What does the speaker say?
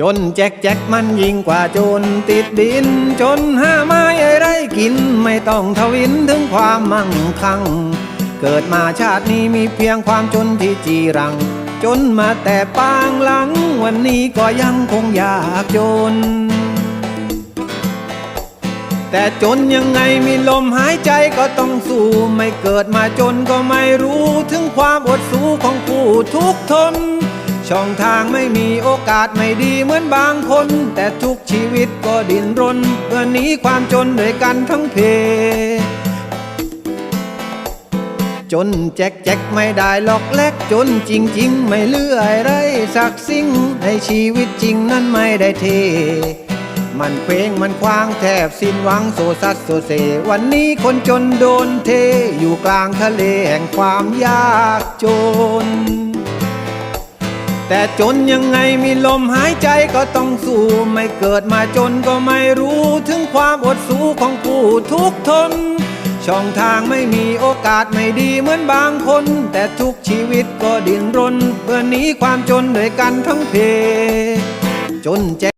จนแจ๊กแจ๊กมันยิ่งกว่าจนติดดิน จนห้าไม้อะไรกิน ไม่ต้องทวินถึงความมั่งคั่ง เกิดมาชาตินี้มีเพียงความจนที่จีรัง จนมาแต่ปางหลัง วันนี้ก็ยังคงอยากจน แต่จนยังไงมีลมหายใจก็ต้องสู้ ไม่เกิดมาจนก็ไม่รู้ถึงความอดสู้ของผู้ทุกทน ช่องทางไม่มีโอกาสไม่ดีเหมือนบางคน แต่ทุกชีวิตก็ดิ้นรนเพื่อหนีความจนด้วยกันทั้งเพ จนแจ๊กแจ๊กไม่ได้หลอกแลกจนจริงๆไม่เลืออะไรสักสิ่งในชีวิตจริงนั้นไม่ได้เท มันเคว้งมันคว้างแทบสิ้นหวังโซซัดโซเซ วันนี้คนจนโดนเท อยู่กลางทะเลแห่งความยากจน แต่จนยังไงมีลมหายใจก็ต้องสู้ ไม่เกิดมาจนก็ไม่รู้ถึงความอดสู้ของผู้ทุกทน ช่องทางไม่มีโอกาสไม่ดีเหมือนบางคน แต่ทุกชีวิตก็ดิ้นรน เพื่อหนีความจนด้วยกันทั้งเพ จนแจ